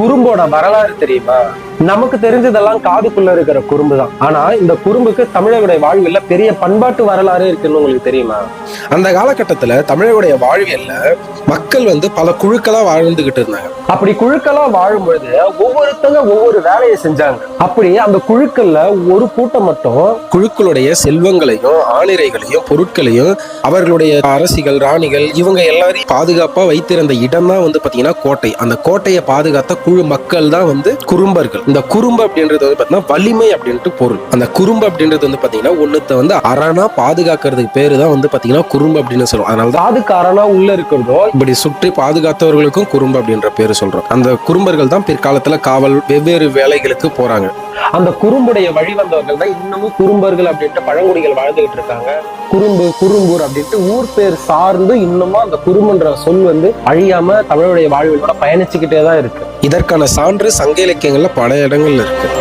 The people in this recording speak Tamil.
குறும்போட வரலாறு தெரியுமா? நமக்கு தெரிஞ்சதெல்லாம் காதுக்குள்ள இருக்கிற குறும்பு தான் ஆனா இந்த குறும்புக்கு தமிழர்களுடைய வாழ்வில் பெரிய பண்பாட்டு வரலாறு இருக்குன்னு உங்களுக்கு தெரியுமா? அந்த காலகட்டத்துல தமிழருடைய வாழ்வியல்ல மக்கள் வந்து பல குழுக்களா வாழ்ந்துகிட்டு இருந்தாங்க. அப்படி குழுக்களா வாழும்பொழுது ஒவ்வொருத்தங்க ஒவ்வொரு வேலையை செஞ்சாங்க. அப்படி அந்த குழுக்கள்ல ஒரு கூட்டம் மட்டும் குழுக்களுடைய செல்வங்களையும் ஆணிரைகளையும் பொருட்களையும் அவர்களுடைய அரசிகள் ராணிகள் இவங்க எல்லாரையும் பாதுகாப்பா வைத்திருந்த இடம் தான் வந்து பாத்தீங்கன்னா கோட்டை. அந்த கோட்டையை பாதுகாத்த குழு மக்கள் தான் வந்து குறும்பர்கள். இந்த குறும்பு அப்படின்றது வந்து பாத்தீங்கன்னா வலிமை அப்படின்ட்டு பொருள். அந்த குறும்பு அப்படின்றது வந்து பாத்தீங்கன்னா ஒண்ணுத்த வந்து அரணா பாதுகாக்கிறதுக்கு பேரு தான் வந்து பாத்தீங்கன்னா குறும்பு அப்படின்னு சொல்லுவோம். அதனால தான் சாதுக்காரனா உள்ள இருக்கிறதோ இப்படி சுற்றி பாதுகாத்தவர்களுக்கும் குறும்பு அப்படின்ற பேரு சொல்றோம். அந்த குறும்பர்கள் தான் பிற்காலத்துல காவல் வெவ்வேறு வேலைகளுக்கு போறாங்க. அந்த குறும்புடைய வழி வந்தவர்கள் தான் இன்னமும் குறும்பர்கள் அப்படின்ட்டு பழங்குடிகள் வாழ்ந்துகிட்டு இருக்காங்க. குறும்பு குறும்பூர் அப்படின்ட்டு ஊர் பேர் சார்ந்து இன்னமும் அந்த குறும்புன்ற சொல் வந்து அழியாம தமிழுடைய வாழ்விலோட பயணிச்சுக்கிட்டே தான் இருக்கு. இதற்கான சான்று சங்க இலக்கியங்கள்ல பல இடங்கள்ல இருக்கு.